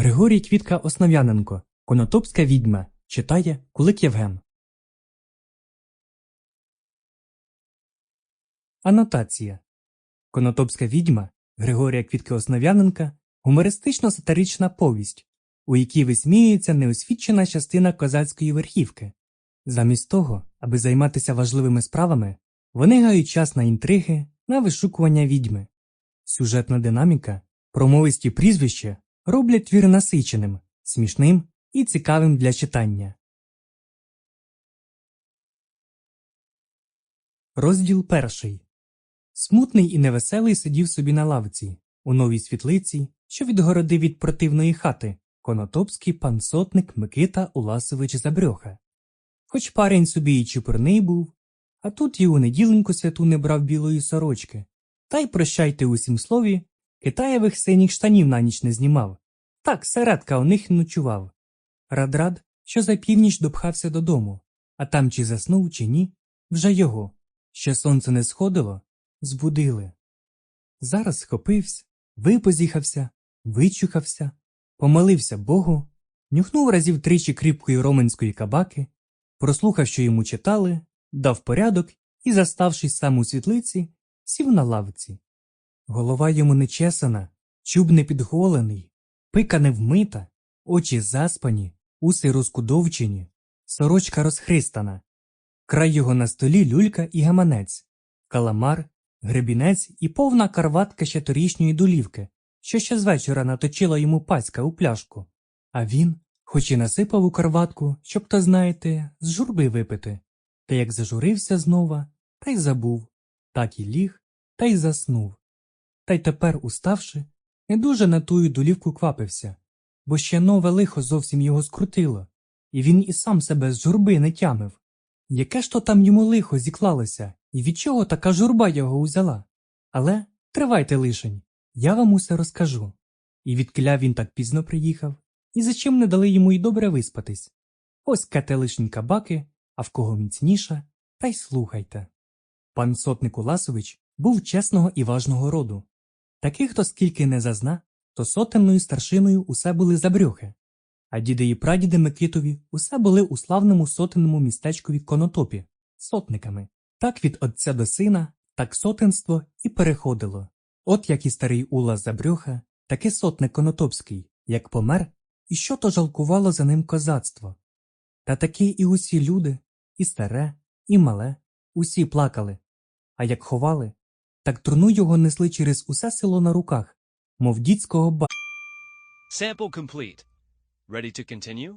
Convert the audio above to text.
Григорій Квітка Основ'яненко. Конотопська відьма. Читає Кулик Євген. Анотація. Конотопська відьма Григорія Квітки Основ'яненка гумористично-сатирична повість, у якій висміюється неосвідчена частина козацької верхівки. Замість того, аби займатися важливими справами, вони гають час на інтриги, на вишукування відьми. Сюжетна динаміка, промовисті прізвища роблять твір насиченим, смішним і цікавим для читання. Розділ перший. Смутний і невеселий сидів собі на лавці, у новій світлиці, що відгородив від противної хати, конотопський пан сотник Микита Уласович Забрьоха. Хоч парень собі і чупурний був, а тут і у неділеньку святу не брав білої сорочки, та й прощайте усім слові, китаєвих синіх штанів на ніч не знімав. Так, середка у них ночував. Рад-рад, що за північ допхався додому, а там чи заснув, чи ні, вже його. Ще сонце не сходило, збудили. Зараз схопився, випозіхався, вичухався, помолився Богу, нюхнув разів тричі кріпкої роменської кабаки, прослухав, що йому читали, дав порядок і, заставшись сам у світлиці, сів на лавці. Голова йому не чесана, чуб не підголений, пика не вмита, очі заспані, уси розкудовчені, сорочка розхристана. Край його на столі люлька і гаманець, каламар, гребінець і повна карватка ще торішньої долівки, що ще з вечора наточила йому паська у пляшку. А він, хоч і насипав у карватку, щоб, то знаєте, з журби випити, та як зажурився знова, та й забув, так і ліг, та й заснув. Та й тепер, уставши, не дуже на тую долівку квапився, бо ще нове лихо зовсім його скрутило, і він і сам себе з журби не тямив. Яке ж то там йому лихо зіклалося, і від чого така журба його узяла? Але тривайте лишень, я вам усе розкажу. І відкиля він так пізно приїхав, і за чим не дали йому й добре виспатись. Ось кате лишні кабаки, а в кого міцніша, та й слухайте. Пан сотник Уласович був чесного і важного роду. Таких, хто скільки не зазна, то сотенною старшиною усе були забрюхи, а діди і прадіди Микитові усе були у славному сотенному містечкові Конотопі, сотниками. Так від отця до сина, так сотенство і переходило. От як і старий Улас Забрюха, так і сотник Конотопський, як помер, і що то жалкувало за ним козацтво. Та такі і усі люди, і старе, і мале, усі плакали, а як ховали, так труну його несли через усе село на руках, мов дідського ба. Sample complete. Ready to continue?